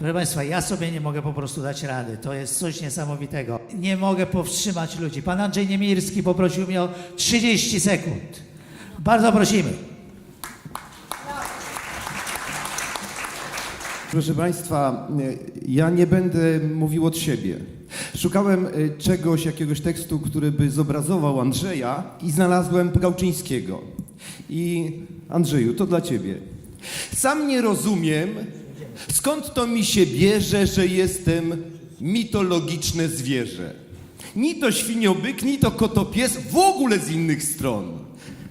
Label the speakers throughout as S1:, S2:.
S1: Proszę Państwa, ja sobie nie mogę po prostu dać rady. To jest coś niesamowitego. Nie mogę powstrzymać ludzi. Pan Andrzej Niemirski poprosił mnie o 30 sekund. Bardzo prosimy.
S2: Proszę Państwa, ja nie będę mówił od siebie. Szukałem y, czegoś, jakiegoś tekstu, który by zobrazował Andrzeja i znalazłem Gałczyńskiego. I Andrzeju, to dla Ciebie. Sam nie rozumiem, skąd to mi się bierze, że jestem mitologiczne zwierzę. Ni to świniobyk, ni to kotopies, w ogóle z innych stron.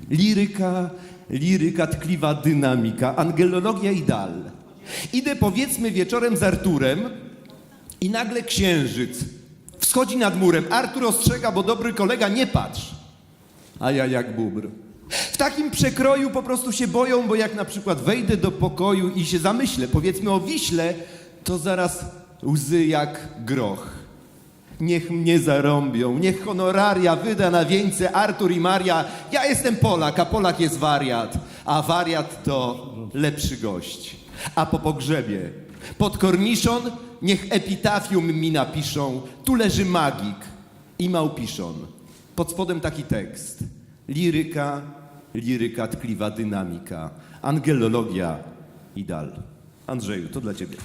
S2: Liryka, liryka, tkliwa dynamika, angelologia i dal. Idę powiedzmy wieczorem z Arturem i nagle księżyc wschodzi nad murem. Artur ostrzega, bo dobry kolega, nie patrz. A ja jak bubr. Takim przekroju po prostu się boją, bo jak na przykład wejdę do pokoju i się zamyślę, powiedzmy o Wiśle, to zaraz łzy jak groch. Niech mnie zarąbią, niech honoraria wyda na wieńce Artur i Maria. Ja jestem Polak, a Polak jest wariat, a wariat to lepszy gość. A po pogrzebie, pod korniszon, niech epitafium mi napiszą. Tu leży magik i małpiszon. Pod spodem taki tekst. Liryka, liryka, tkliwa dynamika, angelologia i dal. Andrzeju, to dla ciebie.